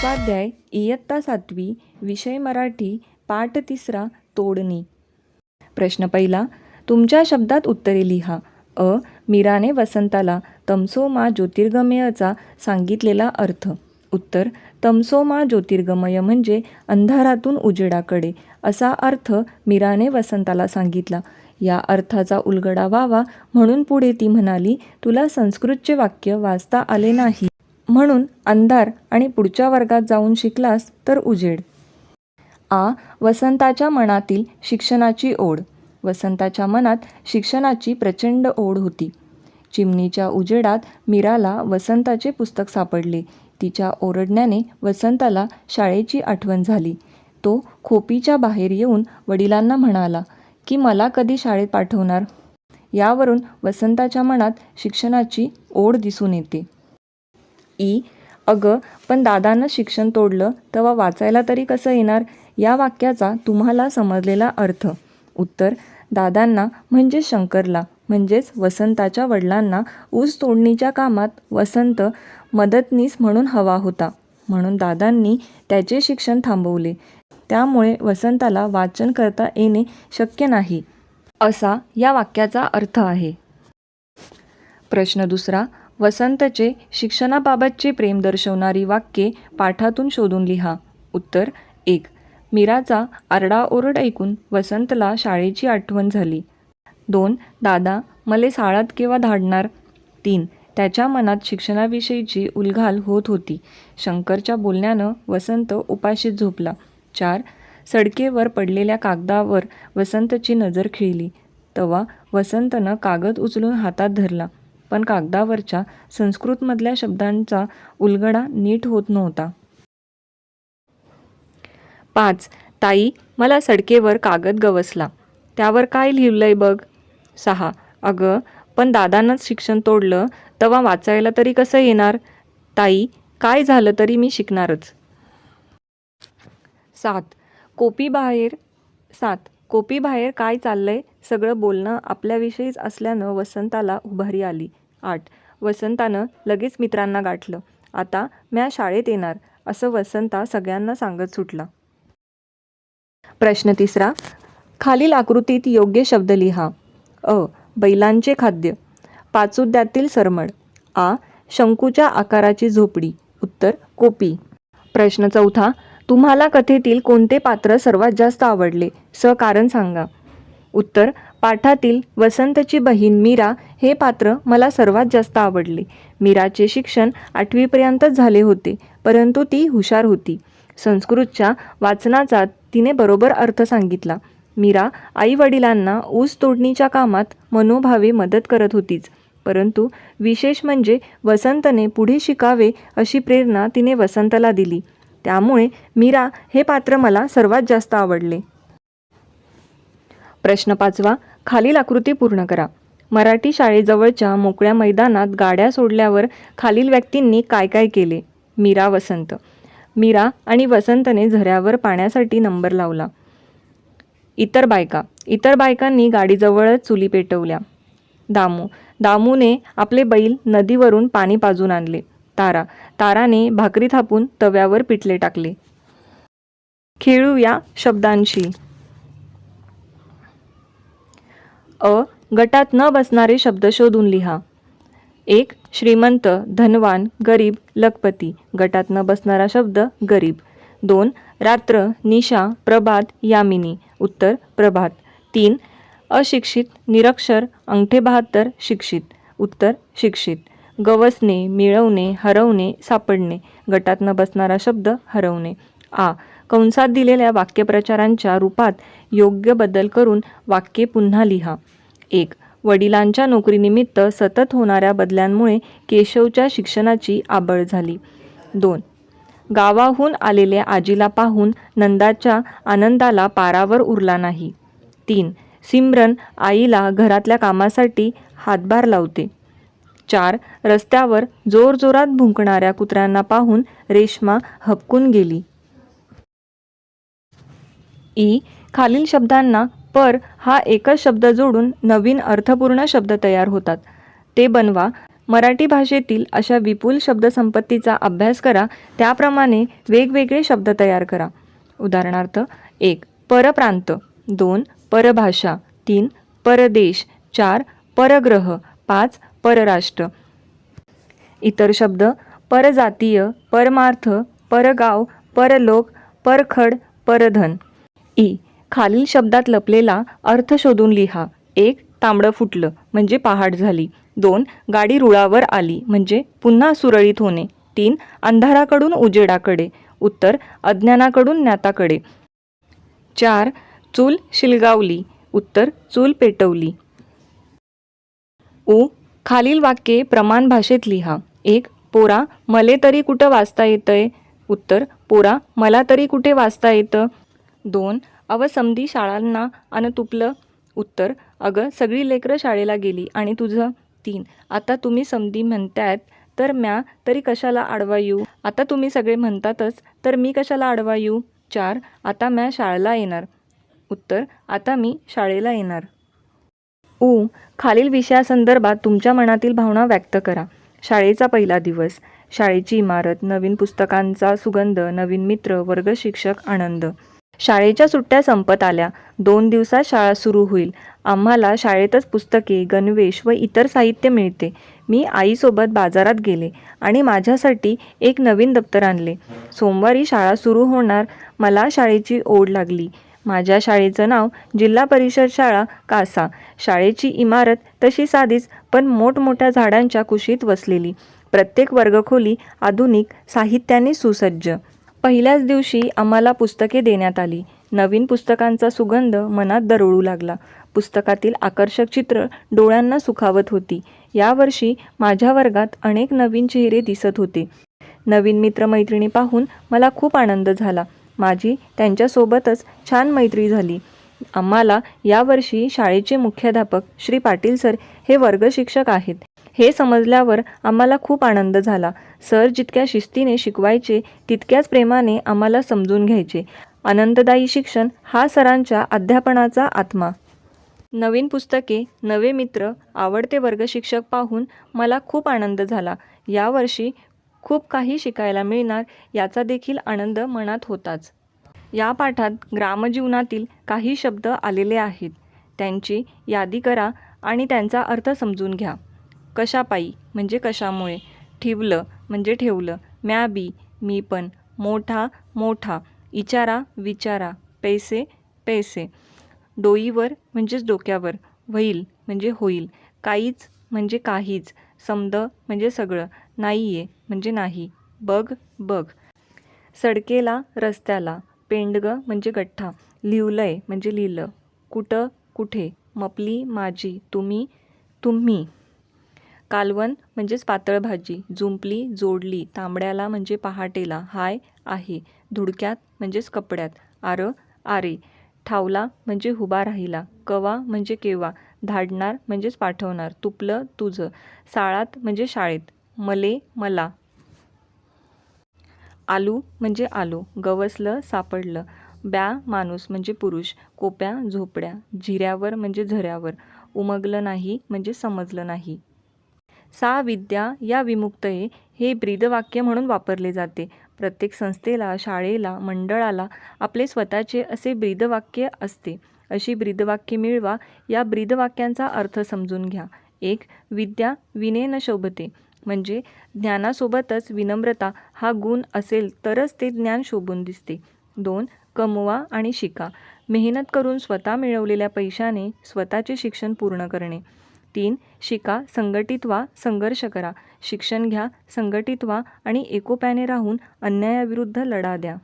स्वाध्याय इयत्ता सातवी विषय मराठी पाठ तिसरा तोडणी. प्रश्न पहिला तुमच्या शब्दात उत्तरे लिहा. अ मीराने वसंताला तमसोमा ज्योतिर्गमयचा सांगितलेला अर्थ. उत्तर तमसोमा ज्योतिर्गमय म्हणजे अंधारातून उजेडाकडे असा अर्थ मीराने वसंताला सांगितला. या अर्थाचा उलगडा व्हावा म्हणून पुढे ती म्हणाली तुला संस्कृतचे वाक्य वाचता आले नाही. म्हणून अंधार आणि पुढच्या वर्गात जाऊन शिकलास तर उजेड. आ. वसंताच्या मनातील शिक्षणाची ओढ. वसंताच्या मनात शिक्षणाची प्रचंड ओढ होती. चिमणीच्या उजेडात मीराला वसंताचे पुस्तक सापडले. तिच्या ओरडण्याने वसंताला शाळेची आठवण झाली. तो खोपीच्या बाहेर येऊन वडिलांना म्हणाला की मला कधी शाळेत पाठवणार? यावरून वसंताच्या मनात शिक्षणाची ओढ दिसून येते. ई. अगं पण दादानं शिक्षण तोडलं तेव्हा वाचायला तरी कसं येणार? या वाक्याचा तुम्हाला समजलेला अर्थ. उत्तर दादांना म्हणजे शंकरला म्हणजेच वसंताच्या वडिलांना ऊस तोडणीच्या कामात वसंत मदतनीस म्हणून हवा होता. म्हणून दादांनी त्याचे शिक्षण थांबवले. त्यामुळे वसंताला वाचन करता येणे शक्य नाही. असा या वाक्याचा अर्थ आहे. प्रश्न दुसरा वसंतचे शिक्षणाबाबतचे प्रेम दर्शवणारी वाक्ये पाठातून शोधून लिहा. उत्तर एक. मीराचा आरडाओरड ऐकून वसंतला शाळेची आठवण झाली. दोन. दादा मले साळात केव्हा धाडणार? तीन. त्याच्या मनात शिक्षणाविषयीची उलघाल होत होती. शंकरच्या बोलण्यानं वसंत उपाशीत झोपला. चार. सडकेवर पडलेल्या कागदावर वसंतची नजर खिळली. तेव्हा वसंतनं कागद उचलून हातात धरला. पण कागदावरच्या संस्कृतमधल्या शब्दांचा उलगडा नीट होत नव्हता. पाच ताई मला सडकेवर कागद गवसला. त्यावर काय लिहिलंय बघ? सहा अगं पण दादानंच शिक्षण तोडलं तेव्हा वाचायला तरी कसं येणार? ताई काय झालं तरी मी शिकणारच. सात कोपी बाहेर सात कोपी बाहेर काय चाललंय? सगळं बोलणं आपल्याविषयीच असल्यानं वसंताला उभारी आली. आठ. वसंतानं लगेच मित्रांना गाठलं. आता म्या शाळेत येणार असं वसंता सगळ्यांना सांगत सुटला. प्रश्न तिसरा. खालील आकृतीत योग्य शब्द लिहा. अ. बैलांचे खाद्य. पाचुद्यातील सरमड. आ. शंकूच्या आकाराची झोपडी. उत्तर कोपी. प्रश्न चौथा. तुम्हाला कथेतील कोणते पात्र सर्वात जास्त आवडले? स. कारण सांगा. उत्तर पाठातील वसंतची बहीण मीरा हे पात्र मला सर्वात जास्त आवडले. मीराचे शिक्षण आठवीपर्यंतच झाले होते परंतु ती हुशार होती. संस्कृतच्या वाचनाचा तिने बरोबर अर्थ सांगितला. मीरा आई वडिलांना ऊस तोडणीच्या कामात मनोभावे मदत करत होतीच परंतु विशेष म्हणजे वसंतने पुढे शिकावे अशी प्रेरणा तिने वसंतला दिली. त्यामुळे मीरा हे पात्र मला सर्वात जास्त आवडले. प्रश्न पाचवा खालील आकृती पूर्ण करा. मराठी शाळेजवळच्या मोकळ्या मैदानात गाड्या सोडल्यावर खालील व्यक्तींनी काय काय केले? मीरा वसंत. मीरा आणि वसंतने झऱ्यावर पाण्यासाठी नंबर लावला. इतर बायका. इतर बायकांनी गाडीजवळच चुली पेटवल्या. दामू. दामूने आपले बैल नदीवरून पाणी पाजून आणले. तारा. ताराने भाकरी थापून तव्यावर पिठले टाकले. खेळूया शब्दांशी. अ गटात न बसणारे शब्द शोधून लिहा. एक श्रीमंत धनवान गरीब लखपती. गटात न बसणारा शब्द गरीब. दोन रात्र निशा प्रभात यामिनी. उत्तर प्रभात. तीन अशिक्षित निरक्षर अंगठे बहात्तर शिक्षित. उत्तर शिक्षित. गवसणे मिळवणे हरवणे सापडणे. गटात न बसणारा शब्द हरवणे. आ कंसात दिलेल्या वाक्यप्रचारांच्या रूपात योग्य बदल करून वाक्ये पुन्हा लिहा. एक वडिलांच्या नोकरीनिमित्त सतत होणाऱ्या बदल्यांमुळे केशवच्या शिक्षणाची आबळ झाली. दोन गावाहून आलेल्या आजीला पाहून नंदाच्या आनंदाला पारावर उरला नाही. तीन सिमरन आईला घरातल्या कामासाठी हातभार लावते. चार रस्त्यावर जोरजोरात भुंकणाऱ्या कुत्र्यांना पाहून रेश्मा हबकून गेली. ई खालील शब्दांना पर हा एकच शब्द जोडून नवीन अर्थपूर्ण शब्द तयार होतात. ते बनवा. मराठी भाषेतील अशा विपुल शब्दसंपत्तीचा अभ्यास करा. त्याप्रमाणे वेगवेगळे शब्द तयार करा. उदाहरणार्थ एक परप्रांत. दोन परभाषा. तीन परदेश. चार परग्रह. पाच परराष्ट्र. इतर शब्द परजातीय परमार्थ परगाव परलोक परखड परधन. ई. खालील शब्दात लपलेला अर्थ शोधून लिहा. एक तांबडं फुटलं म्हणजे पहाट झाली. दोन गाडी रुळावर आली म्हणजे पुन्हा सुरळीत होणे. तीन अंधाराकडून उजेडाकडे. उत्तर अज्ञानाकडून ज्ञाताकडे. चार चूल शिलगावली. उत्तर चूल पेटवली. उ खालील वाक्ये प्रमाण भाषेत लिहा. एक पोरा मले तरी कुठं वाचता येतंय? उत्तर पोरा मला तरी कुठे वाचता येतं? दोन अव समधी शाळांना अन तुपलं उत्तर. अगं सगळी लेकरं शाळेला गेली आणि तुझं तीन. आता तुम्ही समधी म्हणतायत तर म्या तरी कशाला आडवा येऊ? आता तुम्ही सगळे म्हणतातच तर मी कशाला आडवा येऊ? चार आता म्या शाळेला येणार. उत्तर आता मी शाळेला येणार. उ खालील विषयासंदर्भात तुमच्या मनातील भावना व्यक्त करा. शाळेचा पहिला दिवस. शाळेची इमारत नवीन पुस्तकांचा सुगंध नवीन मित्र वर्ग शिक्षक आनंद. शाळेच्या सुट्ट्या संपत आल्या. दोन दिवसात शाळा सुरू होईल. आम्हाला शाळेतच पुस्तके गणवेश व इतर साहित्य मिळते. मी आईसोबत बाजारात गेले आणि माझ्यासाठी एक नवीन दप्तर आणले. सोमवारी शाळा सुरू होणार मला शाळेची ओढ लागली. माझ्या शाळेचं नाव जिल्हा परिषद शाळा कासा. शाळेची इमारत तशी साधीच पण मोठमोठ्या झाडांच्या कुशीत वसलेली. प्रत्येक वर्गखोली आधुनिक साहित्याने सुसज्ज. पहिल्याच दिवशी आम्हाला पुस्तके देण्यात आली. नवीन पुस्तकांचा सुगंध मनात दरवळू लागला. पुस्तकातील आकर्षक चित्र डोळ्यांना सुखावत होती. यावर्षी माझ्या वर्गात अनेक नवीन चेहरे दिसत होते. नवीन मित्रमैत्रिणी पाहून मला खूप आनंद झाला. माझी त्यांच्यासोबतच छान मैत्री झाली. आम्हाला यावर्षी शाळेचे मुख्याध्यापक श्री पाटील सर हे वर्गशिक्षक आहेत. हे समजल्यावर आम्हाला खूप आनंद झाला. सर जितक्या शिस्तीने शिकवायचे तितक्याच प्रेमाने आम्हाला समजून घ्यायचे. आनंददायी शिक्षण हा सरांच्या अध्यापनाचा आत्मा. नवीन पुस्तके नवे मित्र आवडते वर्ग शिक्षक पाहून मला खूप आनंद झाला. यावर्षी खूप काही शिकायला मिळणार याचा देखील आनंद मनात होताच. या पाठात ग्रामजीवनातील काही शब्द आलेले आहेत. त्यांची यादी करा आणि त्यांचा अर्थ समजून घ्या. कशापायी? म्हणजे कशामुळे? ठिवलं म्हणजे ठेवलं. म्या बी मी पण. मोठा मोठा. इचारा विचारा. पैसे पैसे. डोईवर म्हणजेच डोक्यावर. होईल म्हणजे होईल. काहीच म्हणजे काहीच. समद म्हणजे सगळं. नाही आहे म्हणजे नाही. बघ बघ. सडकेला रस्त्याला. पेंडगं म्हणजे गठ्ठा. लिवलंय म्हणजे लिहिलं. कुठं कुठे? मपली माझी. तुम्ही तुम्ही. कालवण म्हणजेच पातळ भाजी जुंपली जोडली तांबड्याला म्हणजे पहाटेला हाय आहे धुडक्यात म्हणजेच कपड्यात आर आरे ठावला म्हणजे हुबा राहिला कवा म्हणजे केव्हा धाडणार म्हणजेच पाठवणार तुपलं तुझं साळात म्हणजे शाळेत मले मला. आलू म्हणजे आलो गवसलं सापडलं ब्या माणूस म्हणजे पुरुष कोप्या झोपड्या झिऱ्यावर म्हणजे झऱ्यावर उमगलं नाही म्हणजे समजलं नाही. सा विद्या या विमुक्तये हे ब्रीदवाक्य म्हणून वापरले जाते. प्रत्येक संस्थेला शाळेला मंडळाला आपले स्वतःचे असे ब्रीदवाक्य असते. अशी ब्रीदवाक्य मिळवा या ब्रीदवाक्यांचा अर्थ समजून घ्या. एक विद्या विनेन शोभते. म्हणजे ज्ञानासोबतच विनम्रता हा गुण असेल तरच ते ज्ञान शोभून दिसते. दोन कमवा आणि शिका. मेहनत करून स्वतः मिळवलेल्या पैशाने स्वतःचे शिक्षण पूर्ण करणे. तीन शिका संघटित व्हा संघर्ष करा. शिक्षण घ्या संघटित व्हा आणि एकोप्याने राहून अन्यायाविरुद्ध लढा द्या.